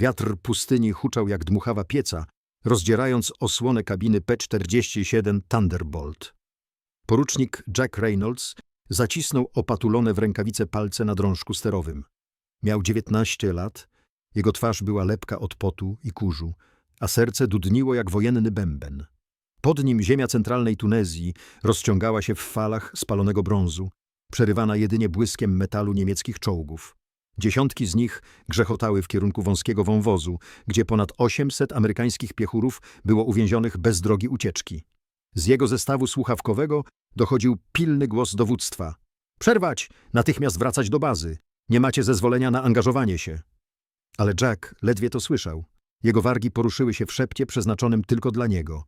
Wiatr pustyni huczał jak dmuchawa pieca, rozdzierając osłonę kabiny P-47 Thunderbolt. Porucznik Jack Reynolds zacisnął opatulone w rękawice palce na drążku sterowym. Miał 19 lat, jego twarz była lepka od potu i kurzu, a serce dudniło jak wojenny bęben. Pod nim ziemia centralnej Tunezji rozciągała się w falach spalonego brązu, przerywana jedynie błyskiem metalu niemieckich czołgów. Dziesiątki z nich grzechotały w kierunku wąskiego wąwozu, gdzie ponad 800 amerykańskich piechurów było uwięzionych bez drogi ucieczki. Z jego zestawu słuchawkowego dochodził pilny głos dowództwa. Przerwać! Natychmiast wracać do bazy! Nie macie zezwolenia na angażowanie się. Ale Jack ledwie to słyszał. Jego wargi poruszyły się w szepcie przeznaczonym tylko dla niego.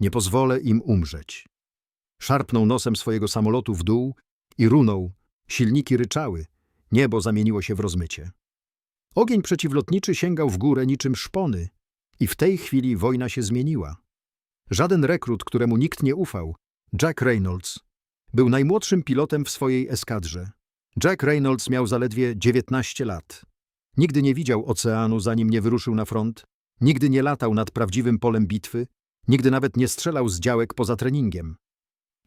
Nie pozwolę im umrzeć. Szarpnął nosem swojego samolotu w dół i runął. Silniki ryczały. Niebo zamieniło się w rozmycie. Ogień przeciwlotniczy sięgał w górę niczym szpony i w tej chwili wojna się zmieniła. Żaden rekrut, któremu nikt nie ufał, Jack Reynolds, był najmłodszym pilotem w swojej eskadrze. Jack Reynolds miał zaledwie 19 lat. Nigdy nie widział oceanu, zanim nie wyruszył na front, nigdy nie latał nad prawdziwym polem bitwy, nigdy nawet nie strzelał z działek poza treningiem.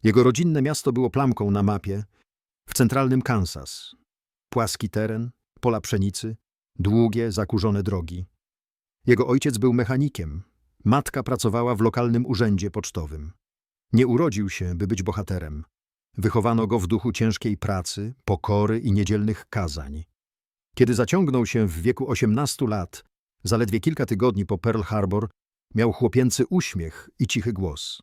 Jego rodzinne miasto było plamką na mapie w centralnym Kansas. Płaski teren, pola pszenicy, długie, zakurzone drogi. Jego ojciec był mechanikiem, matka pracowała w lokalnym urzędzie pocztowym. Nie urodził się, by być bohaterem. Wychowano go w duchu ciężkiej pracy, pokory i niedzielnych kazań. Kiedy zaciągnął się w wieku 18 lat, zaledwie kilka tygodni po Pearl Harbor, miał chłopięcy uśmiech i cichy głos.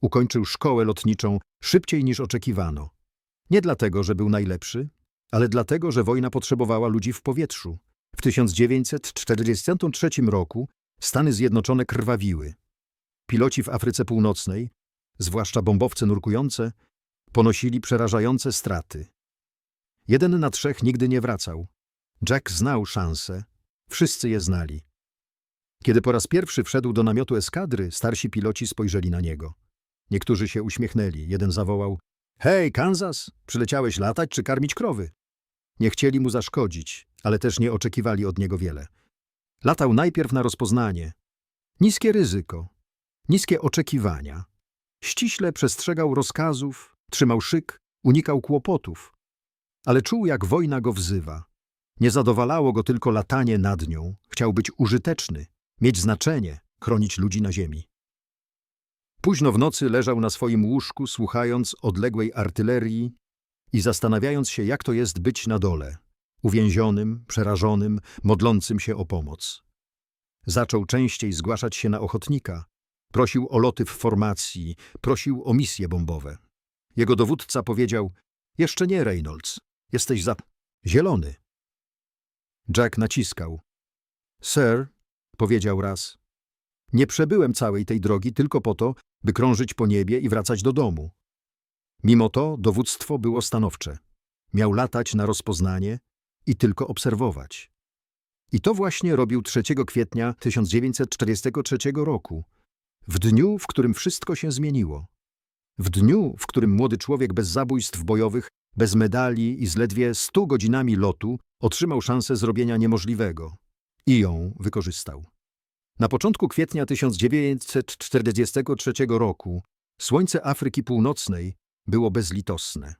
Ukończył szkołę lotniczą szybciej niż oczekiwano. Nie dlatego, że był najlepszy, ale dlatego, że wojna potrzebowała ludzi w powietrzu. W 1943 roku Stany Zjednoczone krwawiły. Piloci w Afryce Północnej, zwłaszcza bombowce nurkujące, ponosili przerażające straty. Jeden na trzech nigdy nie wracał. Jack znał szanse, wszyscy je znali. Kiedy po raz pierwszy wszedł do namiotu eskadry, starsi piloci spojrzeli na niego. Niektórzy się uśmiechnęli, jeden zawołał Hej, Kansas, przyleciałeś latać czy karmić krowy? Nie chcieli mu zaszkodzić, ale też nie oczekiwali od niego wiele. Latał najpierw na rozpoznanie. Niskie ryzyko, niskie oczekiwania. Ściśle przestrzegał rozkazów, trzymał szyk, unikał kłopotów. Ale czuł, jak wojna go wzywa. Nie zadowalało go tylko latanie nad nią. Chciał być użyteczny, mieć znaczenie, chronić ludzi na ziemi. Późno w nocy leżał na swoim łóżku, słuchając odległej artylerii i zastanawiając się, jak to jest być na dole, uwięzionym, przerażonym, modlącym się o pomoc. Zaczął częściej zgłaszać się na ochotnika, prosił o loty w formacji, prosił o misje bombowe. Jego dowódca powiedział, jeszcze nie, Reynolds, jesteś za... zielony. Jack naciskał. Sir, powiedział raz, nie przebyłem całej tej drogi tylko po to, by krążyć po niebie i wracać do domu. Mimo to dowództwo było stanowcze. Miał latać na rozpoznanie i tylko obserwować. I to właśnie robił 3 kwietnia 1943 roku, w dniu, w którym wszystko się zmieniło. W dniu, w którym młody człowiek bez zabójstw bojowych, bez medali i z ledwie 100 godzinami lotu otrzymał szansę zrobienia niemożliwego. I ją wykorzystał. Na początku kwietnia 1943 roku słońce Afryki Północnej było bezlitosne.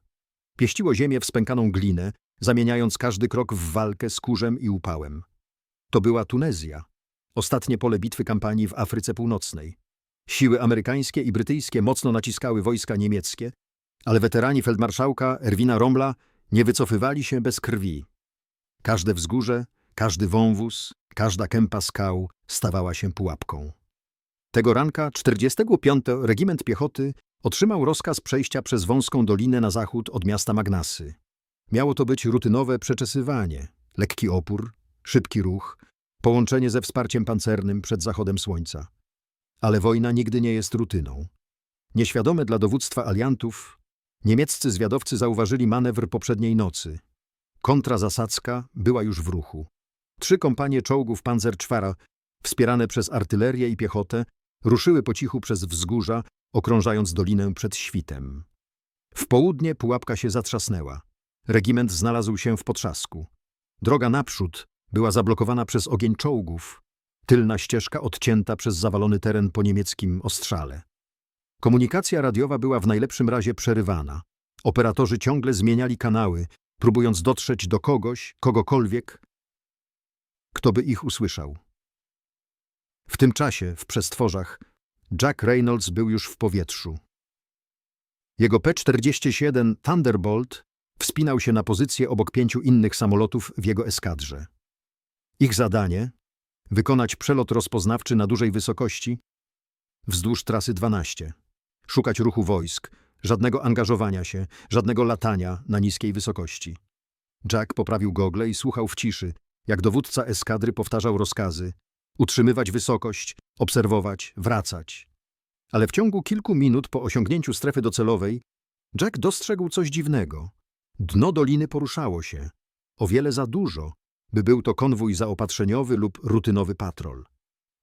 Pieściło ziemię w spękaną glinę, zamieniając każdy krok w walkę z kurzem i upałem. To była Tunezja, ostatnie pole bitwy kampanii w Afryce Północnej. Siły amerykańskie i brytyjskie mocno naciskały wojska niemieckie, ale weterani feldmarszałka Erwina Rommla nie wycofywali się bez krwi. Każde wzgórze, każdy wąwóz, każda kępa skał stawała się pułapką. Tego ranka 45. Regiment Piechoty otrzymał rozkaz przejścia przez wąską dolinę na zachód od miasta Magnasy. Miało to być rutynowe przeczesywanie, lekki opór, szybki ruch, połączenie ze wsparciem pancernym przed zachodem słońca. Ale wojna nigdy nie jest rutyną. Nieświadome dla dowództwa aliantów, niemieccy zwiadowcy zauważyli manewr poprzedniej nocy. Kontrazasadzka była już w ruchu. Trzy kompanie czołgów Panzerczwara, wspierane przez artylerię i piechotę, ruszyły po cichu przez wzgórza, okrążając dolinę przed świtem. W południe pułapka się zatrzasnęła. Regiment znalazł się w potrzasku. Droga naprzód była zablokowana przez ogień czołgów, tylna ścieżka odcięta przez zawalony teren po niemieckim ostrzale. Komunikacja radiowa była w najlepszym razie przerywana. Operatorzy ciągle zmieniali kanały, próbując dotrzeć do kogoś, kogokolwiek, kto by ich usłyszał. W tym czasie, w przestworzach, Jack Reynolds był już w powietrzu. Jego P-47 Thunderbolt wspinał się na pozycję obok pięciu innych samolotów w jego eskadrze. Ich zadanie – wykonać przelot rozpoznawczy na dużej wysokości wzdłuż trasy 12. Szukać ruchu wojsk, żadnego angażowania się, żadnego latania na niskiej wysokości. Jack poprawił gogle i słuchał w ciszy, jak dowódca eskadry powtarzał rozkazy utrzymywać wysokość, obserwować, wracać. Ale w ciągu kilku minut po osiągnięciu strefy docelowej Jack dostrzegł coś dziwnego. Dno doliny poruszało się. O wiele za dużo, by był to konwój zaopatrzeniowy lub rutynowy patrol.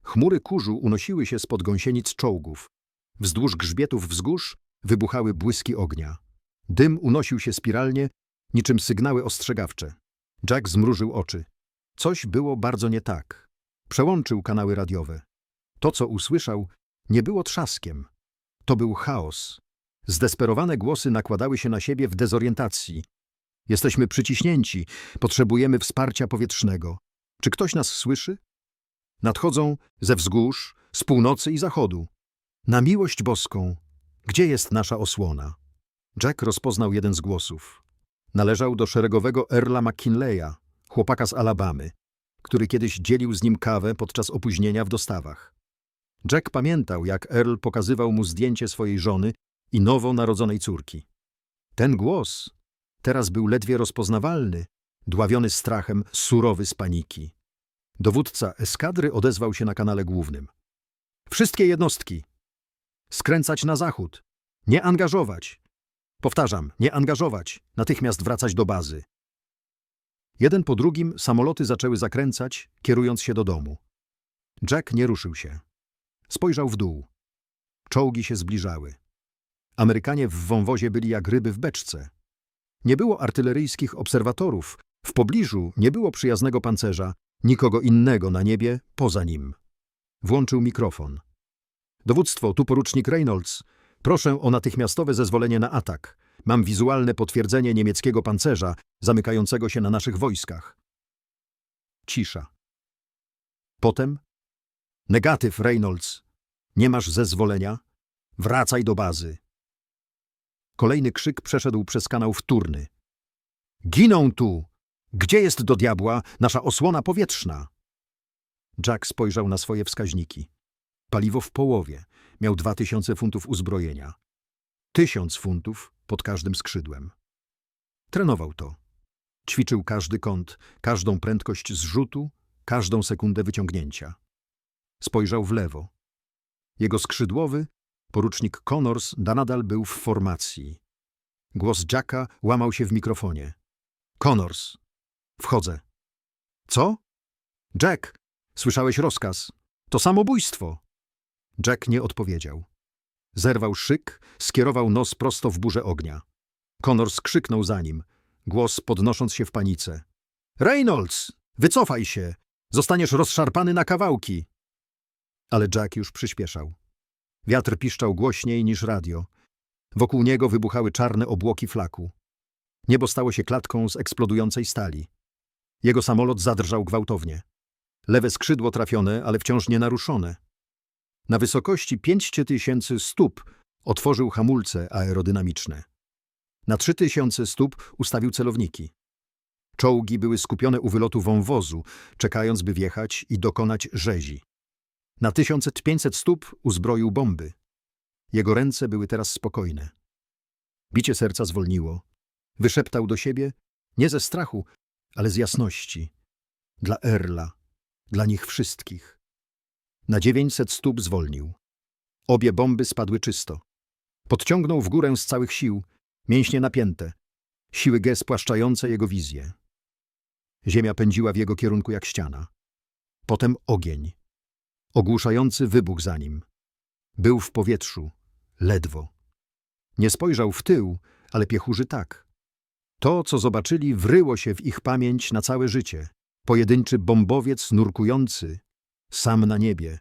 Chmury kurzu unosiły się spod gąsienic czołgów. Wzdłuż grzbietów wzgórz wybuchały błyski ognia. Dym unosił się spiralnie, niczym sygnały ostrzegawcze. Jack zmrużył oczy. Coś było bardzo nie tak. Przełączył kanały radiowe. To, co usłyszał, nie było trzaskiem. To był chaos. Zdesperowane głosy nakładały się na siebie w dezorientacji. Jesteśmy przyciśnięci, potrzebujemy wsparcia powietrznego. Czy ktoś nas słyszy? Nadchodzą ze wzgórz, z północy i zachodu. Na miłość boską, gdzie jest nasza osłona? Jack rozpoznał jeden z głosów. Należał do szeregowego Erla McKinleya, chłopaka z Alabamy, który kiedyś dzielił z nim kawę podczas opóźnienia w dostawach. Jack pamiętał, jak Earl pokazywał mu zdjęcie swojej żony i nowo narodzonej córki. Ten głos teraz był ledwie rozpoznawalny, dławiony strachem, surowy z paniki. Dowódca eskadry odezwał się na kanale głównym. Wszystkie jednostki! Skręcać na zachód! Nie angażować! Powtarzam, nie angażować! Natychmiast wracać do bazy. Jeden po drugim samoloty zaczęły zakręcać, kierując się do domu. Jack nie ruszył się. Spojrzał w dół. Czołgi się zbliżały. Amerykanie w wąwozie byli jak ryby w beczce. Nie było artyleryjskich obserwatorów, w pobliżu nie było przyjaznego pancerza, nikogo innego na niebie poza nim. Włączył mikrofon. Dowództwo, tu porucznik Reynolds. Proszę o natychmiastowe zezwolenie na atak. Mam wizualne potwierdzenie niemieckiego pancerza zamykającego się na naszych wojskach. Cisza. Potem Negatyw, Reynolds. Nie masz zezwolenia? Wracaj do bazy. Kolejny krzyk przeszedł przez kanał wtórny. Giną tu! Gdzie jest do diabła nasza osłona powietrzna? Jack spojrzał na swoje wskaźniki. Paliwo w połowie. Miał dwa tysiące funtów uzbrojenia. Tysiąc funtów pod każdym skrzydłem. Trenował to. Ćwiczył każdy kąt, każdą prędkość zrzutu, każdą sekundę wyciągnięcia. Spojrzał w lewo. Jego skrzydłowy, porucznik Connors, nadal był w formacji. Głos Jacka łamał się w mikrofonie. Connors. Wchodzę. Co? Jack, słyszałeś rozkaz. To samobójstwo. Jack nie odpowiedział. Zerwał szyk, skierował nos prosto w burzę ognia. Connors krzyknął za nim, głos podnosząc się w panice. Reynolds, wycofaj się! Zostaniesz rozszarpany na kawałki! Ale Jack już przyspieszał. Wiatr piszczał głośniej niż radio. Wokół niego wybuchały czarne obłoki flaku. Niebo stało się klatką z eksplodującej stali. Jego samolot zadrżał gwałtownie. Lewe skrzydło trafione, ale wciąż nienaruszone. Na wysokości 5000 stóp otworzył hamulce aerodynamiczne. Na 3000 stóp ustawił celowniki. Czołgi były skupione u wylotu wąwozu, czekając, by wjechać i dokonać rzezi. Na 1500 stóp uzbroił bomby. Jego ręce były teraz spokojne. Bicie serca zwolniło. Wyszeptał do siebie, nie ze strachu, ale z jasności. Dla Erla, dla nich wszystkich. Na 900 stóp zwolnił. Obie bomby spadły czysto. Podciągnął w górę z całych sił, mięśnie napięte, siły G spłaszczające jego wizję. Ziemia pędziła w jego kierunku jak ściana. Potem ogień. Ogłuszający wybuch za nim. Był w powietrzu, ledwo. Nie spojrzał w tył, ale piechurzy tak. To, co zobaczyli, wryło się w ich pamięć na całe życie. Pojedynczy bombowiec nurkujący, sam na niebie,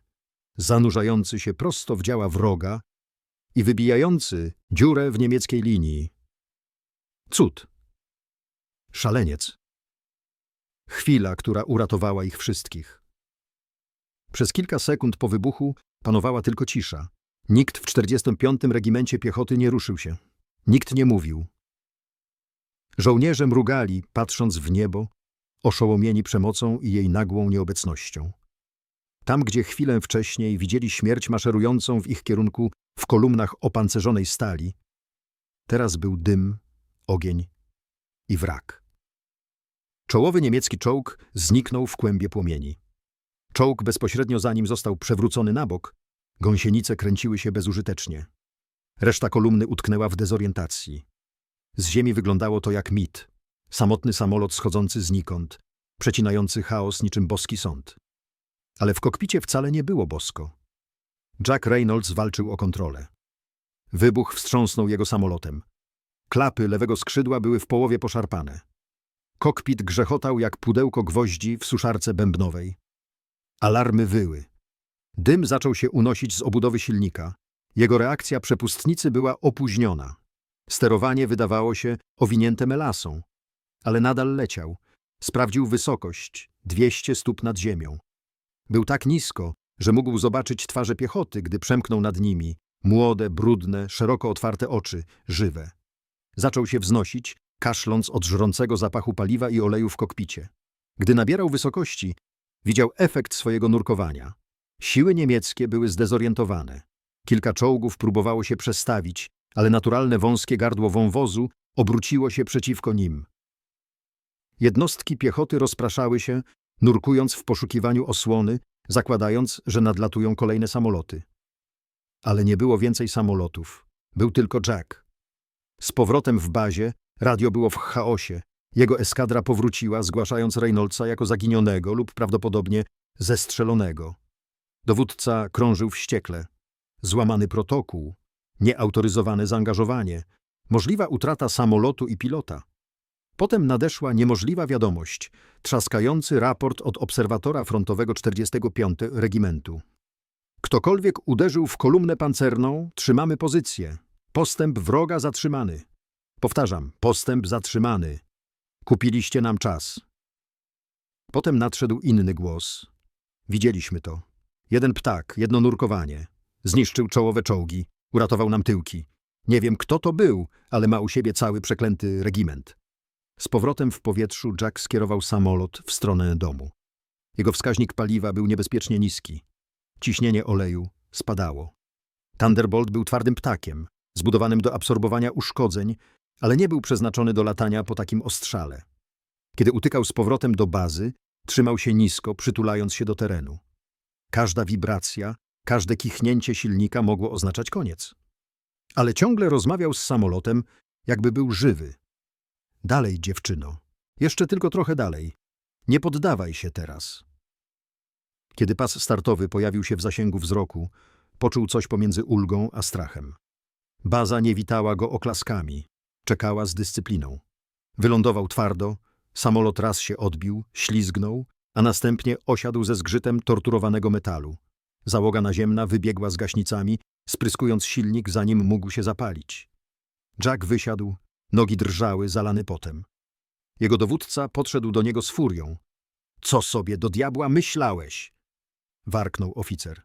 zanurzający się prosto w działa wroga i wybijający dziurę w niemieckiej linii. Cud. Szaleniec. Chwila, która uratowała ich wszystkich. Przez kilka sekund po wybuchu panowała tylko cisza. Nikt w 45. regimencie piechoty nie ruszył się. Nikt nie mówił. Żołnierze mrugali, patrząc w niebo, oszołomieni przemocą i jej nagłą nieobecnością. Tam, gdzie chwilę wcześniej widzieli śmierć maszerującą w ich kierunku w kolumnach opancerzonej stali, teraz był dym, ogień i wrak. Czołowy niemiecki czołg zniknął w kłębie płomieni. Czołg bezpośrednio za nim został przewrócony na bok, gąsienice kręciły się bezużytecznie. Reszta kolumny utknęła w dezorientacji. Z ziemi wyglądało to jak mit. Samotny samolot schodzący znikąd, przecinający chaos niczym boski sąd. Ale w kokpicie wcale nie było bosko. Jack Reynolds walczył o kontrolę. Wybuch wstrząsnął jego samolotem. Klapy lewego skrzydła były w połowie poszarpane. Kokpit grzechotał jak pudełko gwoździ w suszarce bębnowej. Alarmy wyły. Dym zaczął się unosić z obudowy silnika. Jego reakcja przepustnicy była opóźniona. Sterowanie wydawało się owinięte melasą, ale nadal leciał. Sprawdził wysokość, 200 stóp nad ziemią. Był tak nisko, że mógł zobaczyć twarze piechoty, gdy przemknął nad nimi. Młode, brudne, szeroko otwarte oczy, żywe. Zaczął się wznosić, kaszląc od żrącego zapachu paliwa i oleju w kokpicie. Gdy nabierał wysokości, widział efekt swojego nurkowania. Siły niemieckie były zdezorientowane. Kilka czołgów próbowało się przestawić, ale naturalne wąskie gardło wąwozu obróciło się przeciwko nim. Jednostki piechoty rozpraszały się, nurkując w poszukiwaniu osłony, zakładając, że nadlatują kolejne samoloty. Ale nie było więcej samolotów. Był tylko Jack. Z powrotem w bazie radio było w chaosie. Jego eskadra powróciła, zgłaszając Reynoldsa jako zaginionego lub prawdopodobnie zestrzelonego. Dowódca krążył wściekle. Złamany protokół, nieautoryzowane zaangażowanie, możliwa utrata samolotu i pilota. Potem nadeszła niemożliwa wiadomość, trzaskający raport od obserwatora frontowego 45 regimentu. Ktokolwiek uderzył w kolumnę pancerną, trzymamy pozycję. Postęp wroga zatrzymany. Powtarzam, postęp zatrzymany. Kupiliście nam czas. Potem nadszedł inny głos. Widzieliśmy to. Jeden ptak, jedno nurkowanie. Zniszczył czołowe czołgi, uratował nam tyłki. Nie wiem, kto to był, ale ma u siebie cały przeklęty regiment. Z powrotem w powietrzu Jack skierował samolot w stronę domu. Jego wskaźnik paliwa był niebezpiecznie niski. Ciśnienie oleju spadało. Thunderbolt był twardym ptakiem, zbudowanym do absorbowania uszkodzeń, ale nie był przeznaczony do latania po takim ostrzale. Kiedy utykał z powrotem do bazy, trzymał się nisko, przytulając się do terenu. Każda wibracja, każde kichnięcie silnika mogło oznaczać koniec. Ale ciągle rozmawiał z samolotem, jakby był żywy. Dalej, dziewczyno. Jeszcze tylko trochę dalej. Nie poddawaj się teraz. Kiedy pas startowy pojawił się w zasięgu wzroku, poczuł coś pomiędzy ulgą a strachem. Baza nie witała go oklaskami. Czekała z dyscypliną. Wylądował twardo, samolot raz się odbił, ślizgnął, a następnie osiadł ze zgrzytem torturowanego metalu. Załoga naziemna wybiegła z gaśnicami, spryskując silnik, zanim mógł się zapalić. Jack wysiadł, nogi drżały, zalany potem. Jego dowódca podszedł do niego z furią. Co sobie do diabła myślałeś? Warknął oficer.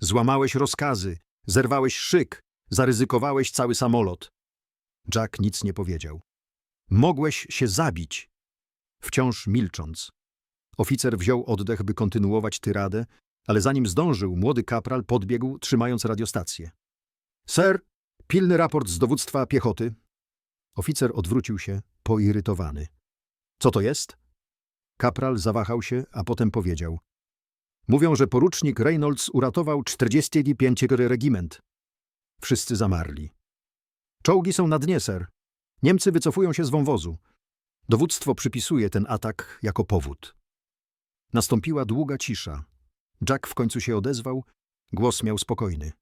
Złamałeś rozkazy, zerwałeś szyk, zaryzykowałeś cały samolot. Jack nic nie powiedział. Mogłeś się zabić. Wciąż milcząc. Oficer wziął oddech, by kontynuować tyradę, ale zanim zdążył, młody kapral podbiegł, trzymając radiostację. Ser, pilny raport z dowództwa piechoty. Oficer odwrócił się, poirytowany. Co to jest? Kapral zawahał się, a potem powiedział. Mówią, że porucznik Reynolds uratował 45 regiment. Wszyscy zamarli. Czołgi są na dnie, ser. Niemcy wycofują się z wąwozu. Dowództwo przypisuje ten atak jako powód. Nastąpiła długa cisza. Jack w końcu się odezwał, głos miał spokojny.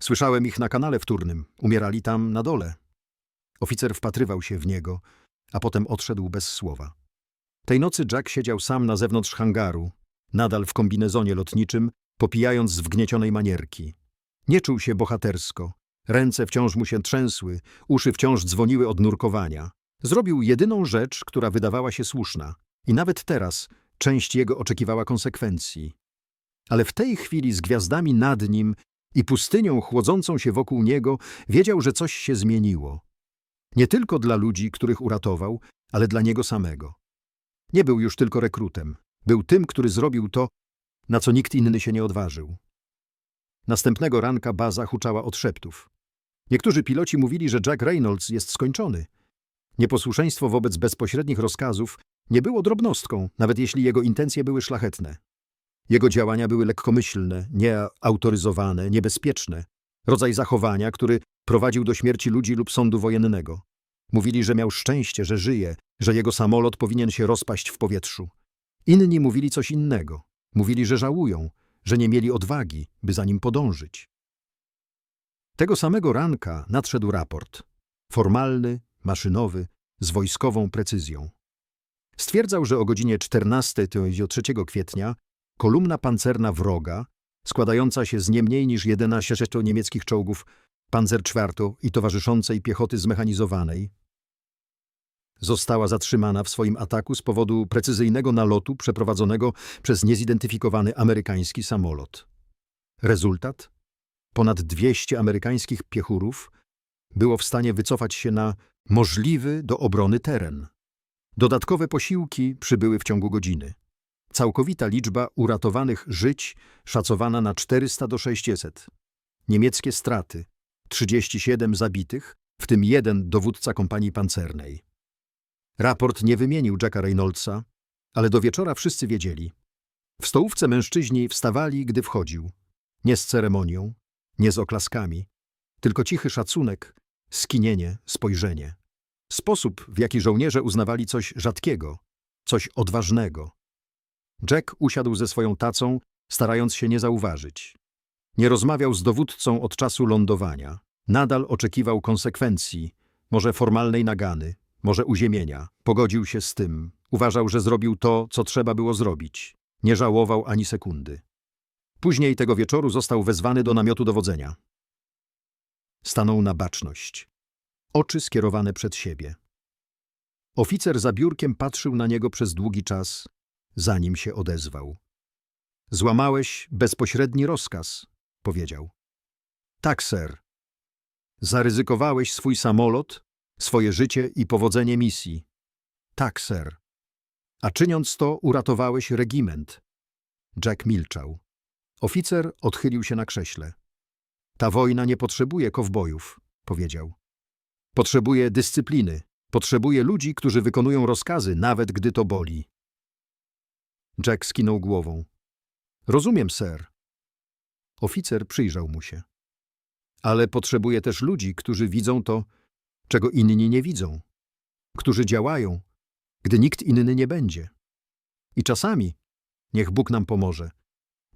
Słyszałem ich na kanale wtórnym, umierali tam na dole. Oficer wpatrywał się w niego, a potem odszedł bez słowa. Tej nocy Jack siedział sam na zewnątrz hangaru, nadal w kombinezonie lotniczym, popijając z wgniecionej manierki. Nie czuł się bohatersko. Ręce wciąż mu się trzęsły, uszy wciąż dzwoniły od nurkowania. Zrobił jedyną rzecz, która wydawała się słuszna. I nawet teraz część jego oczekiwała konsekwencji. Ale w tej chwili z gwiazdami nad nim i pustynią chłodzącą się wokół niego wiedział, że coś się zmieniło. Nie tylko dla ludzi, których uratował, ale dla niego samego. Nie był już tylko rekrutem. Był tym, który zrobił to, na co nikt inny się nie odważył. Następnego ranka baza huczała od szeptów. Niektórzy piloci mówili, że Jack Reynolds jest skończony. Nieposłuszeństwo wobec bezpośrednich rozkazów nie było drobnostką, nawet jeśli jego intencje były szlachetne. Jego działania były lekkomyślne, nieautoryzowane, niebezpieczne. Rodzaj zachowania, który prowadził do śmierci ludzi lub sądu wojennego. Mówili, że miał szczęście, że żyje, że jego samolot powinien się rozpaść w powietrzu. Inni mówili coś innego. Mówili, że żałują, że nie mieli odwagi, by za nim podążyć. Tego samego ranka nadszedł raport. Formalny, maszynowy, z wojskową precyzją. Stwierdzał, że o godzinie 14 3 kwietnia kolumna pancerna wroga, składająca się z nie mniej niż 11 niemieckich czołgów Panzer IV i towarzyszącej piechoty zmechanizowanej, została zatrzymana w swoim ataku z powodu precyzyjnego nalotu przeprowadzonego przez niezidentyfikowany amerykański samolot. Rezultat? Ponad 200 amerykańskich piechurów było w stanie wycofać się na możliwy do obrony teren. Dodatkowe posiłki przybyły w ciągu godziny. Całkowita liczba uratowanych żyć szacowana na 400 do 600. Niemieckie straty 37 zabitych, w tym jeden dowódca kompanii pancernej. Raport nie wymienił Jacka Reynoldsa, ale do wieczora wszyscy wiedzieli. W stołówce mężczyźni wstawali, gdy wchodził. Nie z ceremonią, nie z oklaskami, tylko cichy szacunek, skinienie, spojrzenie. Sposób, w jaki żołnierze uznawali coś rzadkiego, coś odważnego. Jack usiadł ze swoją tacą, starając się nie zauważyć. Nie rozmawiał z dowódcą od czasu lądowania. Nadal oczekiwał konsekwencji, może formalnej nagany, może uziemienia. Pogodził się z tym. Uważał, że zrobił to, co trzeba było zrobić. Nie żałował ani sekundy. Później tego wieczoru został wezwany do namiotu dowodzenia. Stanął na baczność. Oczy skierowane przed siebie. Oficer za biurkiem patrzył na niego przez długi czas, zanim się odezwał. Złamałeś bezpośredni rozkaz, powiedział. Tak, ser. Zaryzykowałeś swój samolot, swoje życie i powodzenie misji. Tak, ser. A czyniąc to, uratowałeś regiment. Jack milczał. Oficer odchylił się na krześle. Ta wojna nie potrzebuje kowbojów, powiedział. Potrzebuje dyscypliny. Potrzebuje ludzi, którzy wykonują rozkazy, nawet gdy to boli. Jack skinął głową. Rozumiem, ser. Oficer przyjrzał mu się. Ale potrzebuje też ludzi, którzy widzą to, czego inni nie widzą, którzy działają, gdy nikt inny nie będzie. I czasami, niech Bóg nam pomoże,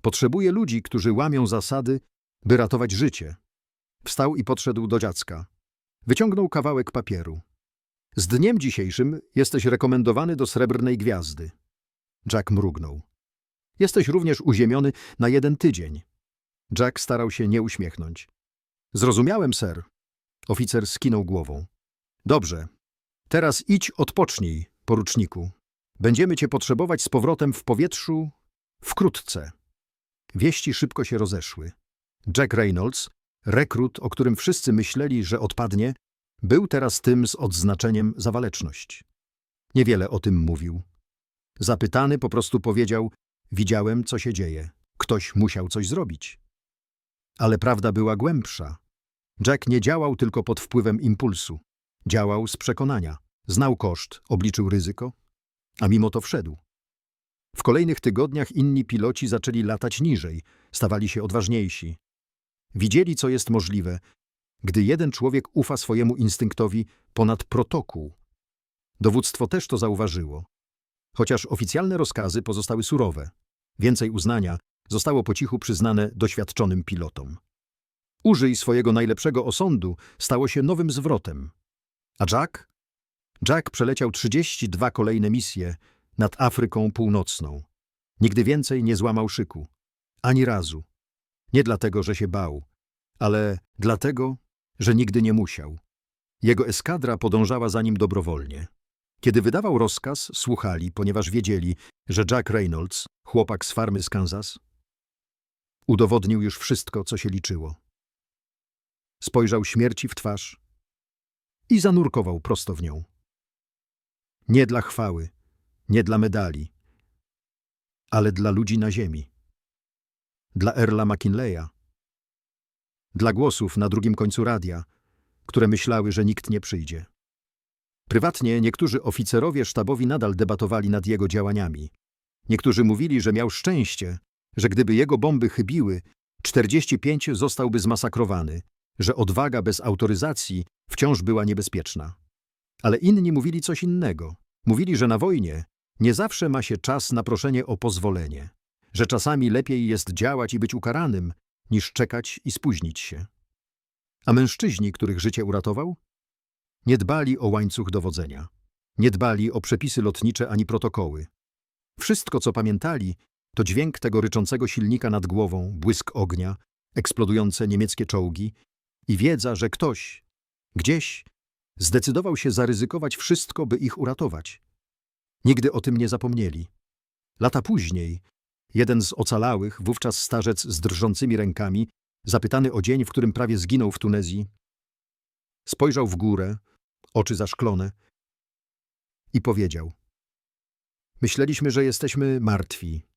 potrzebuje ludzi, którzy łamią zasady, by ratować życie. Wstał i podszedł do dziecka. Wyciągnął kawałek papieru. Z dniem dzisiejszym jesteś rekomendowany do srebrnej gwiazdy. Jack mrugnął. Jesteś również uziemiony na jeden tydzień. Jack starał się nie uśmiechnąć. Zrozumiałem, ser. Oficer skinął głową. Dobrze. Teraz idź odpocznij, poruczniku. Będziemy cię potrzebować z powrotem w powietrzu wkrótce. Wieści szybko się rozeszły. Jack Reynolds, rekrut, o którym wszyscy myśleli, że odpadnie, był teraz tym z odznaczeniem za waleczność. Niewiele o tym mówił. Zapytany po prostu powiedział, widziałem, co się dzieje. Ktoś musiał coś zrobić. Ale prawda była głębsza. Jack nie działał tylko pod wpływem impulsu. Działał z przekonania. Znał koszt, obliczył ryzyko, a mimo to wszedł. W kolejnych tygodniach inni piloci zaczęli latać niżej, stawali się odważniejsi. Widzieli, co jest możliwe, gdy jeden człowiek ufa swojemu instynktowi ponad protokół. Dowództwo też to zauważyło. Chociaż oficjalne rozkazy pozostały surowe. Więcej uznania zostało po cichu przyznane doświadczonym pilotom. Użyj swojego najlepszego osądu stało się nowym zwrotem. A Jack? Jack przeleciał 32 kolejne misje, nad Afryką Północną. Nigdy więcej nie złamał szyku. Ani razu. Nie dlatego, że się bał, ale dlatego, że nigdy nie musiał. Jego eskadra podążała za nim dobrowolnie. Kiedy wydawał rozkaz, słuchali, ponieważ wiedzieli, że Jack Reynolds, chłopak z farmy z Kansas, udowodnił już wszystko, co się liczyło. Spojrzał śmierci w twarz i zanurkował prosto w nią. Nie dla chwały, nie dla medali, ale dla ludzi na ziemi. Dla Erla McKinleya. Dla głosów na drugim końcu radia, które myślały, że nikt nie przyjdzie. Prywatnie niektórzy oficerowie sztabowi nadal debatowali nad jego działaniami. Niektórzy mówili, że miał szczęście, że gdyby jego bomby chybiły, 45 zostałby zmasakrowany, że odwaga bez autoryzacji wciąż była niebezpieczna. Ale inni mówili coś innego. Mówili, że na wojnie nie zawsze ma się czas na proszenie o pozwolenie, że czasami lepiej jest działać i być ukaranym, niż czekać i spóźnić się. A mężczyźni, których życie uratował? Nie dbali o łańcuch dowodzenia. Nie dbali o przepisy lotnicze ani protokoły. Wszystko, co pamiętali, to dźwięk tego ryczącego silnika nad głową, błysk ognia, eksplodujące niemieckie czołgi i wiedza, że ktoś, gdzieś, zdecydował się zaryzykować wszystko, by ich uratować. Nigdy o tym nie zapomnieli. Lata później, jeden z ocalałych, wówczas starzec z drżącymi rękami, zapytany o dzień, w którym prawie zginął w Tunezji, spojrzał w górę, oczy zaszklone i powiedział: Myśleliśmy, że jesteśmy martwi.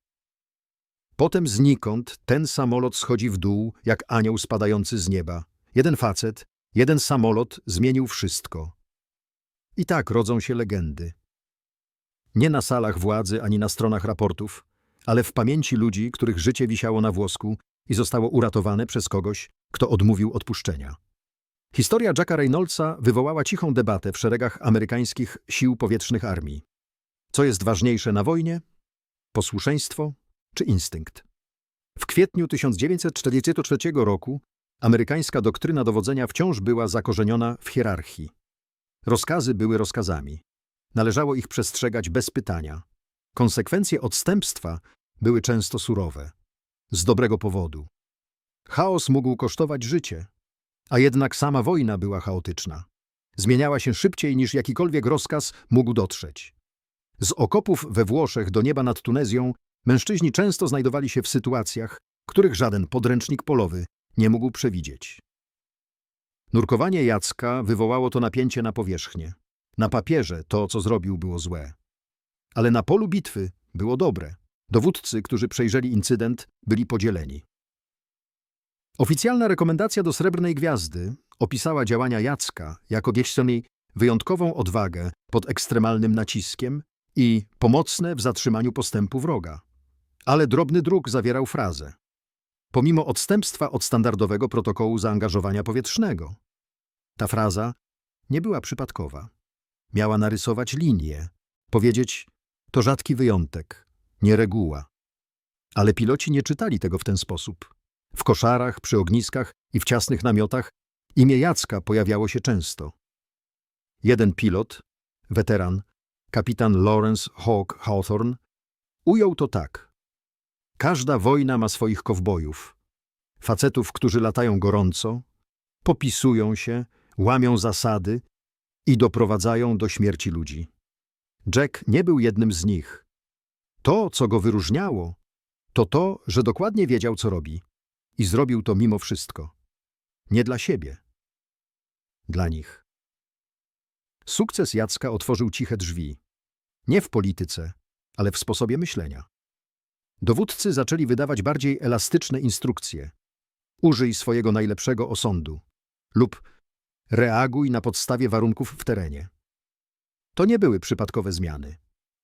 Potem znikąd ten samolot schodzi w dół, jak anioł spadający z nieba. Jeden facet, jeden samolot zmienił wszystko. I tak rodzą się legendy. Nie na salach władzy ani na stronach raportów, ale w pamięci ludzi, których życie wisiało na włosku i zostało uratowane przez kogoś, kto odmówił odpuszczenia. Historia Jacka Reynoldsa wywołała cichą debatę w szeregach amerykańskich sił powietrznych armii. Co jest ważniejsze na wojnie? Posłuszeństwo czy instynkt? W kwietniu 1943 roku amerykańska doktryna dowodzenia wciąż była zakorzeniona w hierarchii. Rozkazy były rozkazami. Należało ich przestrzegać bez pytania. Konsekwencje odstępstwa były często surowe. Z dobrego powodu. Chaos mógł kosztować życie, a jednak sama wojna była chaotyczna. Zmieniała się szybciej niż jakikolwiek rozkaz mógł dotrzeć. Z okopów we Włoszech do nieba nad Tunezją mężczyźni często znajdowali się w sytuacjach, których żaden podręcznik polowy nie mógł przewidzieć. Nurkowanie Jacka wywołało to napięcie na powierzchnię. Na papierze to, co zrobił, było złe. Ale na polu bitwy było dobre. Dowódcy, którzy przejrzeli incydent, byli podzieleni. Oficjalna rekomendacja do Srebrnej Gwiazdy opisała działania Jacka jako Giechsoni wyjątkową odwagę pod ekstremalnym naciskiem i pomocne w zatrzymaniu postępu wroga. Ale drobny druk zawierał frazę. Pomimo odstępstwa od standardowego protokołu zaangażowania powietrznego. Ta fraza nie była przypadkowa. Miała narysować linię, powiedzieć to rzadki wyjątek, nie reguła. Ale piloci nie czytali tego w ten sposób. W koszarach, przy ogniskach i w ciasnych namiotach imię Jacka pojawiało się często. Jeden pilot, weteran, kapitan Lawrence Hawk Hawthorne, ujął to tak. Każda wojna ma swoich kowbojów. Facetów, którzy latają gorąco, popisują się, łamią zasady i doprowadzają do śmierci ludzi. Jack nie był jednym z nich. To, co go wyróżniało, to to, że dokładnie wiedział, co robi. I zrobił to mimo wszystko. Nie dla siebie. Dla nich. Sukces Jacka otworzył ciche drzwi. Nie w polityce, ale w sposobie myślenia. Dowódcy zaczęli wydawać bardziej elastyczne instrukcje. Użyj swojego najlepszego osądu lub reaguj na podstawie warunków w terenie. To nie były przypadkowe zmiany.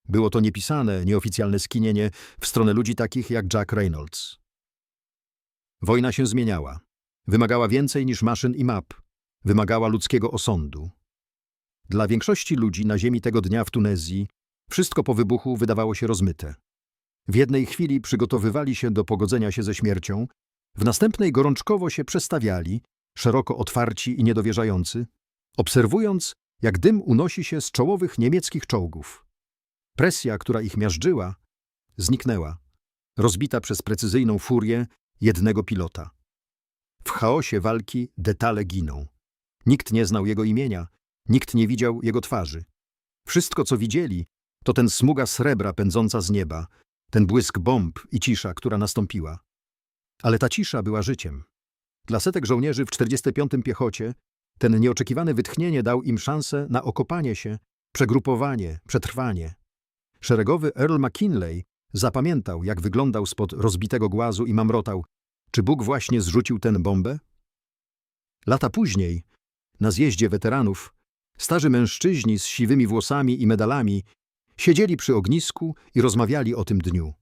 Było to niepisane, nieoficjalne skinienie w stronę ludzi takich jak Jack Reynolds. Wojna się zmieniała. Wymagała więcej niż maszyn i map. Wymagała ludzkiego osądu. Dla większości ludzi na ziemi tego dnia w Tunezji wszystko po wybuchu wydawało się rozmyte. W jednej chwili przygotowywali się do pogodzenia się ze śmiercią, w następnej gorączkowo się przestawiali, szeroko otwarci i niedowierzający, obserwując, jak dym unosi się z czołowych niemieckich czołgów. Presja, która ich miażdżyła, zniknęła, rozbita przez precyzyjną furię jednego pilota. W chaosie walki detale giną. Nikt nie znał jego imienia, nikt nie widział jego twarzy. Wszystko, co widzieli, to ten smuga srebra pędząca z nieba, ten błysk bomb i cisza, która nastąpiła. Ale ta cisza była życiem. Dla setek żołnierzy w 45. piechocie ten nieoczekiwane wytchnienie dał im szansę na okopanie się, przegrupowanie, przetrwanie. Szeregowy Earl McKinley zapamiętał, jak wyglądał spod rozbitego głazu i mamrotał, czy Bóg właśnie zrzucił tę bombę? Lata później, na zjeździe weteranów, starzy mężczyźni z siwymi włosami i medalami siedzieli przy ognisku i rozmawiali o tym dniu.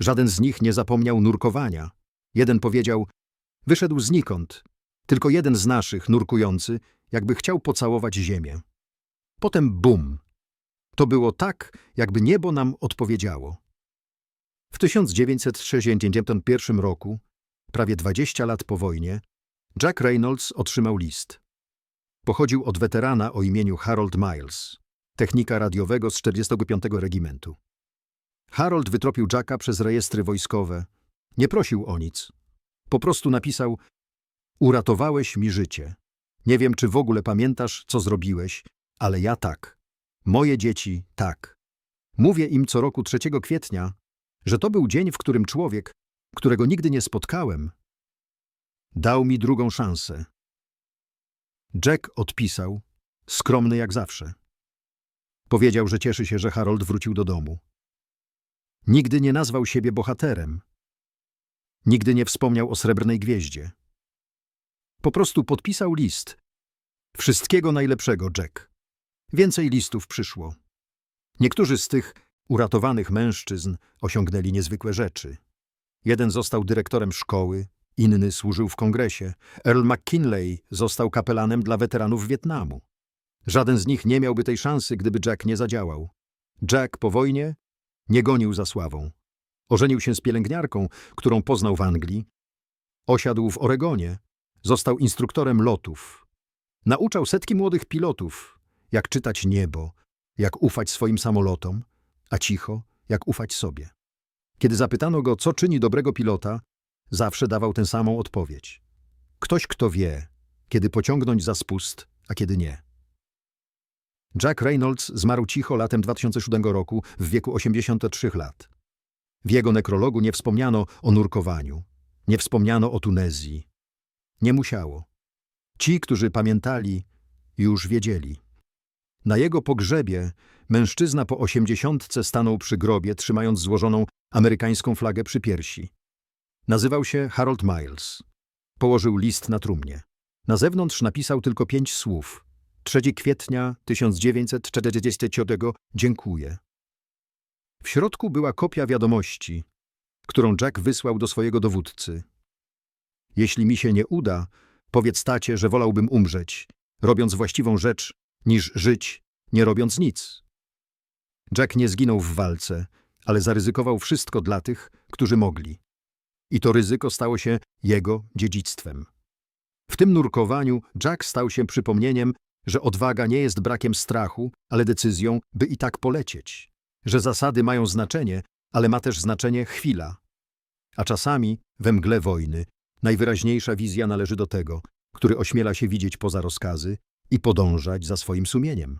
Żaden z nich nie zapomniał nurkowania. Jeden powiedział, wyszedł znikąd, tylko jeden z naszych, nurkujący, jakby chciał pocałować ziemię. Potem bum. To było tak, jakby niebo nam odpowiedziało. W 1961 roku, prawie 20 lat po wojnie, Jack Reynolds otrzymał list. Pochodził od weterana o imieniu Harold Miles, technika radiowego z 45 regimentu. Harold wytropił Jacka przez rejestry wojskowe. Nie prosił o nic. Po prostu napisał Uratowałeś mi życie. Nie wiem, czy w ogóle pamiętasz, co zrobiłeś, ale ja tak. Moje dzieci tak. Mówię im co roku 3 kwietnia, że to był dzień, w którym człowiek, którego nigdy nie spotkałem, dał mi drugą szansę. Jack odpisał, skromny jak zawsze. Powiedział, że cieszy się, że Harold wrócił do domu. Nigdy nie nazwał siebie bohaterem. Nigdy nie wspomniał o srebrnej gwieździe. Po prostu podpisał list. Wszystkiego najlepszego, Jack. Więcej listów przyszło. Niektórzy z tych uratowanych mężczyzn osiągnęli niezwykłe rzeczy. Jeden został dyrektorem szkoły, inny służył w kongresie. Earl McKinley został kapelanem dla weteranów Wietnamu. Żaden z nich nie miałby tej szansy, gdyby Jack nie zadziałał. Jack po wojnie nie gonił za sławą. Ożenił się z pielęgniarką, którą poznał w Anglii. Osiadł w Oregonie. Został instruktorem lotów. Nauczał setki młodych pilotów, jak czytać niebo, jak ufać swoim samolotom, a cicho, jak ufać sobie. Kiedy zapytano go, co czyni dobrego pilota, zawsze dawał tę samą odpowiedź. Ktoś, kto wie, kiedy pociągnąć za spust, a kiedy nie. Jack Reynolds zmarł cicho latem 2007 roku w wieku 83 lat. W jego nekrologu nie wspomniano o nurkowaniu, nie wspomniano o Tunezji. Nie musiało. Ci, którzy pamiętali, już wiedzieli. Na jego pogrzebie mężczyzna po osiemdziesiątce stanął przy grobie, trzymając złożoną amerykańską flagę przy piersi. Nazywał się Harold Miles. Położył list na trumnie. Na zewnątrz napisał tylko pięć słów. 3 kwietnia 1944 dziękuję. W środku była kopia wiadomości, którą Jack wysłał do swojego dowódcy. Jeśli mi się nie uda, powiedz tacie, że wolałbym umrzeć, robiąc właściwą rzecz, niż żyć, nie robiąc nic. Jack nie zginął w walce, ale zaryzykował wszystko dla tych, którzy mogli. I to ryzyko stało się jego dziedzictwem. W tym nurkowaniu Jack stał się przypomnieniem, że odwaga nie jest brakiem strachu, ale decyzją, by i tak polecieć. Że zasady mają znaczenie, ale ma też znaczenie chwila. A czasami, we mgle wojny, najwyraźniejsza wizja należy do tego, który ośmiela się widzieć poza rozkazy i podążać za swoim sumieniem.